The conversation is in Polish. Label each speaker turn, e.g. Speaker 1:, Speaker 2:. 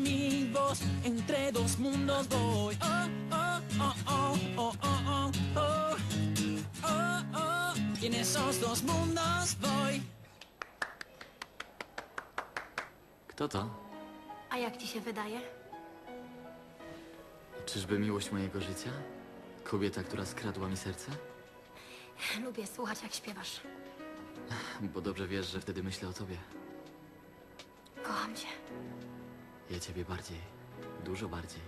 Speaker 1: mi voz, entre dos mundos voy. Oh, oh, oh, oh, oh, oh, oh, oh. Oh, oh. Y en esos dos mundos voy.
Speaker 2: Kto to?
Speaker 3: A jak ci się wydaje?
Speaker 2: Czyżby miłość mojego życia? Kobieta, która skradła mi serce?
Speaker 3: Lubię słuchać, jak śpiewasz.
Speaker 2: Bo dobrze wiesz, że wtedy myślę o tobie.
Speaker 3: Kocham cię.
Speaker 2: Ja ciebie bardziej. Dużo bardziej.